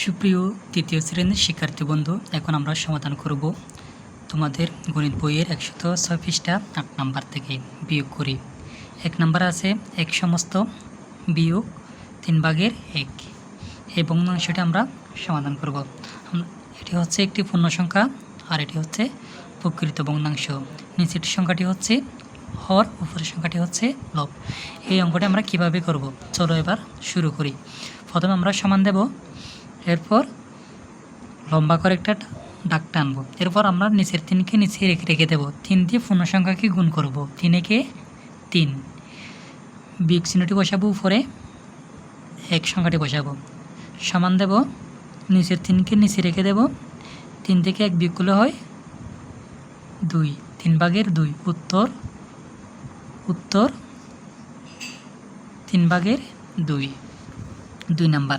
সুপ্রিয় তৃতীয় শ্রেণির শিক্ষার্থী বন্ধু, এখন আমরা সমাধান করব তোমাদের গণিত বইয়ের একশত ছয় পৃষ্ঠা আট নাম্বার থেকে বিয়োগ করি। এক নাম্বার আছে, এক সমস্ত বিয়োগ তিন ভাগের এক। এই ভগ্নাংশটি আমরা সমাধান করব। এটি হচ্ছে একটি পূর্ণ সংখ্যা আর এটি হচ্ছে প্রকৃত ভগ্নাংশ নিচের সংখ্যাটি হচ্ছে হর, উপরের সংখ্যাটি হচ্ছে লব। এই অঙ্কটি আমরা কীভাবে করব? চলো এবার শুরু করি। প্রথমে আমরা সমান দেব এরপর লম্বা করে একটা ডাক টানবো। এরপর আমরা নিচের তিনকে নিচে রেখে রেখে দেবো। তিন দিয়ে পূর্ণ সংখ্যাকে গুণ করব। তিনেকে তিন। বিগ চিহ্নটি বসাবো উপরে। এক সংখ্যাটি বসাবো। সমান দেব। নিচের তিনকে নিচে রেখে দেব। তিন থেকে এক বিয়োগ করলে হয় দুই। তিন ভাগের দুই। উত্তর উত্তর তিন ভাগের দুই। দুই নাম্বার।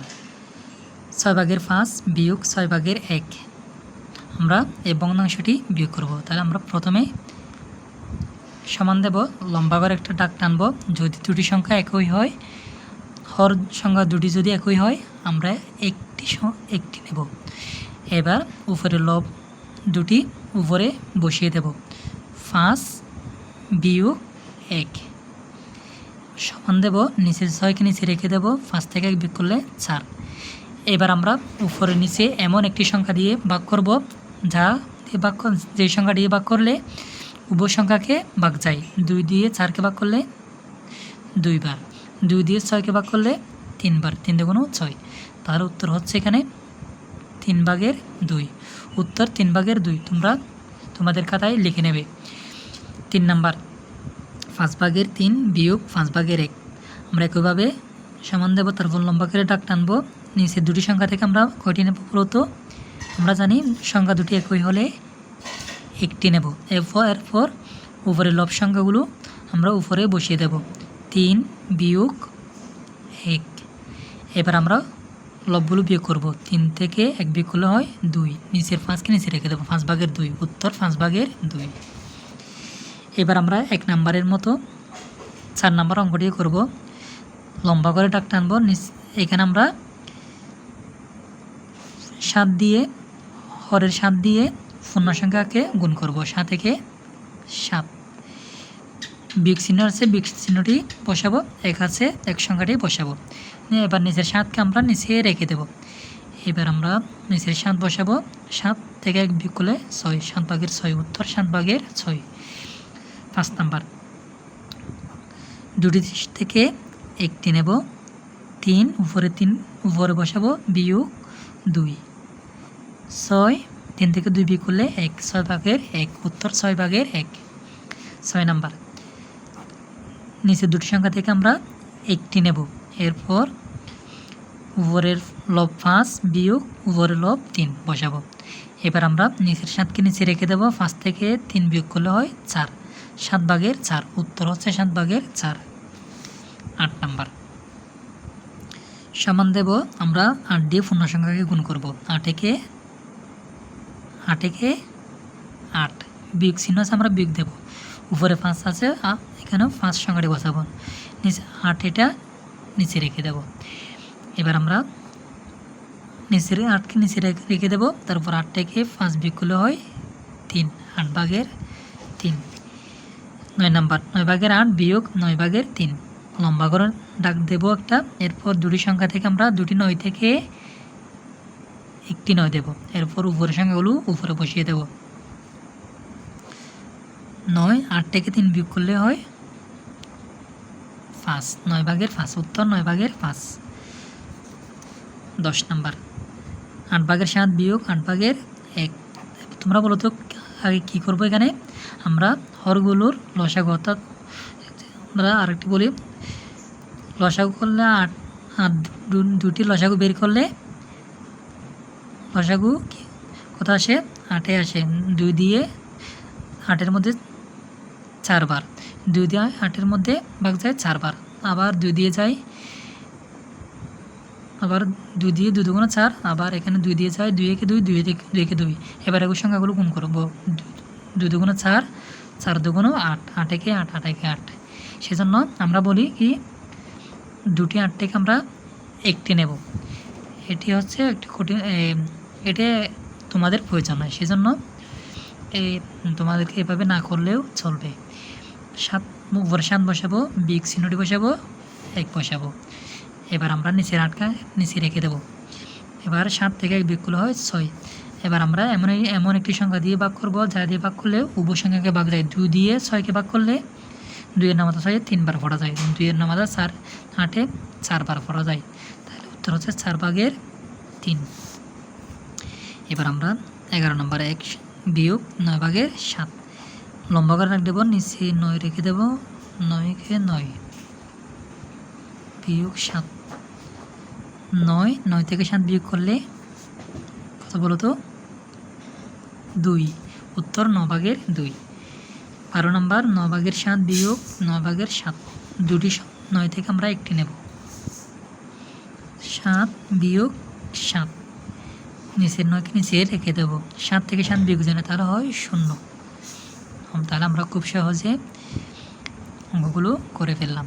ছয় ভাগের পাঁচ বিয়োগ ছয় ভাগের এক। আমরা এই ভগ্নাংশটি বিয়োগ করব। তাহলে আমরা প্রথমে সমান দেব, লম্বা করে একটা ডাক টানব। যদি দুটি সংখ্যা একই হয়, হর সংখ্যা দুটি যদি একই হয়, আমরা একটি একটি নেব। এবার উপরে লব দুটি উপরে বসিয়ে দেব। পাঁচ বিয়োগ এক। সমান দেব, নিচের ছয়কে নিচে রেখে দেব, পাঁচ থেকে এক বিয়োগ করলে চার। এবার আমরা উপরে নিচে এমন একটি সংখ্যা দিয়ে ভাগ করব, যা ভাগ যে সংখ্যা দিয়ে ভাগ করলে উভয় সংখ্যাকে ভাগ যায়। দুই দিয়ে চারকে ভাগ করলে দুইবার। দুই দিয়ে ছয়কে ভাগ করলে তিনবার। তিন দুগুণ ছয়। তার উত্তর হচ্ছে এখানে তিন ভাগের দুই। উত্তর তিন ভাগের দুই। তোমরা তোমাদের খাতায় লিখে নেবে। তিন নাম্বার। পাঁচ ভাগের তিন বিয়োগ পাঁচ ভাগের এক। আমরা একইভাবে সমান দেবো তারপর লম্বা করে ডাক টানবো। নিচে দুটি সংখ্যা থেকে আমরা কয়টি নেব পুরোতো আমরা জানি সংখ্যা দুটি একই হলে একটি নেব। এরপর এরপর উপরে লব সংখ্যাগুলো আমরা উপরে বসিয়ে দেব। তিন বিয়োগ এক। এবার আমরা লবগুলো বিয়োগ করব। তিন থেকে এক বিয়োগ করলে হয় দুই। নিচের পাঁচকে নিচে রেখে দেবো। পাঁচ ভাগের দুই। উত্তর পাঁচ ভাগের দুই। এবার আমরা এক নাম্বারের মতো চার নাম্বার অঙ্কটি করব। লম্বা করে ডাক টানবো। এখানে আমরা সাত দিয়ে, হরের সাত দিয়ে পূর্ণ সংখ্যাকে গুণ করব, সাত থেকে সাত। বিগ চিহ্ন আছে বিগ চিহ্নটি বসাবো, এক আছে, এক সংখ্যাটি বসাবো। এবার নিচের সাতকে আমরা নিচে রেখে দেব। এবার আমরা নিচের সাত বসাবো, সাত থেকে এক বিয়োগ করলে ছয়, সাত ভাগের ছয় উত্তর, সাত ভাগের ছয়। পাঁচ নাম্বার। দুটি থেকে একটি নেব, তিন, উপরে তিন, উপরে বসাবো, বিয়োগ দুই। ছয় তিন থেকে দুই বিয়োগ করলে এক, ছয় ভাগের এক, উত্তর ছয় ভাগের এক। ছয় নাম্বার। নিচে দুটি সংখ্যা থেকে আমরা একটি নেব। এরপর উপরের লব পাঁচ বিয়োগ উপরের লব তিন বসাবো। এবার আমরা নিচের সাতকে নিচে রেখে দেবো। পাঁচ থেকে তিন বিয়োগ করলে হয় চার। সাত ভাগের চার, উত্তর হচ্ছে সাত ভাগের চার। আট নাম্বার। সমান দেব আমরা আট দিয়ে পূর্ণ সংখ্যাকে গুণ করব। আট একে আট। বিয়োগ চিহ্ন আছে, আমরা বিয়োগ দেব। উপরে পাঁচ আছে এখানেও পাঁচ সংখ্যাটি বসাবো। নিচে আট এটা নিচে রেখে দেব। এবার আমরা নিচের আটকে নিচে রেখে- রেখে দেবো। তারপর আটটাকে পাঁচ বিয়োগ করলে হয় তিন। আট ভাগের তিন। নয় নাম্বার, নয় ভাগের আট বিয়োগ নয় ভাগের তিন। লম্বা করে ডাক দেবো একটা। এরপর দুটি সংখ্যা থেকে আমরা দুটি নয় থেকে একটি নয় দেব। এরপর উপরের সঙ্গে সংখ্যাগুলো উপরে বসিয়ে দেব। নয়, আট থেকে তিন বিয়োগ করলে হয় পাঁচ। নয় ভাগের পাঁচ, উত্তর নয় ভাগের পাঁচ। দশ নাম্বার। আট ভাগের সাত বিয়োগ আট ভাগের এক। তোমরা বলো তো, আগে কী করব এখানে? আমরা হরগুলোর লসাগু অর্থাৎ আমরা আরেকটি বলি, লসাগু করলে আট আট দুটি লসাগু বের করলে লসাগু কি- কত আসে, আটে আসে, দুই দিয়ে, আটের মধ্যে চারবার, দুই দিয়ে আটের মধ্যে ভাগ যায় চারবার, আবার দুই দিয়ে যায়, আবার দুই দিয়ে দুই দুগুণে চার, আবার এখানে দুই দিয়ে যায়, দুই একে দুই দুই দুই একে দুই, এবার এগুলো সংখ্যাগুলো গুণ করব দুই দুগুণে চার চার দুগুণও আট আট একে আট আট একে আট, সেজন্য আমরা বলি কি, দুটি আট থেকে আমরা একটি নেব, এটি হচ্ছে একটি কঠিন এটা তোমাদের প্রয়োজন হয়। সেজন্য এই তোমাদেরকে এভাবে না করলেও চলবে। সাত উপরে সাত বসাবো বিগ চিহ্নটি বসাবো, এক বসাবো। এবার আমরা নিচের আটকা, নিচে রেখে দেবো। এবার সাত থেকে এক বিয়োগ হয় ছয়। এবার আমরা এমন এমন একটি সংখ্যা দিয়ে ভাগ করব, যা দিয়ে ভাগ করলে উপ সংখ্যাকে ভাগ যায় দুই দিয়ে ছয়কে ভাগ করলে দুইয়ের নামাজা ছয়ে, তিনবার পড়া যায়। দুইয়ের নামাজা চার, আটে চারবার পড়া যায়। তাহলে উত্তর হচ্ছে চার ভাগের তিন। এবার আমরা এগারো নম্বর এক বিয়োগ নয় ভাগের সাত। লম্বা করে রাখ দেবো নিচে নয় রেখে দেবো নয়কে নয়। বিয়োগ সাত। নয় নয় থেকে সাত বিয়োগ করলে কত বলো তো? দুই। উত্তর ন ভাগের দুই। বারো নম্বর ন ভাগের সাত বিয়োগ ন ভাগের সাত। দুটি নয় থেকে আমরা একটি নেব। সাত বিয়োগ সাত। নিচের নয়কে নিচে রেখে দেব। সাত থেকে সাত বিয়োগ জানে তাহলে হয় শূন্য। তাহলে আমরা খুব সহজে অঙ্কগুলো করে ফেললাম।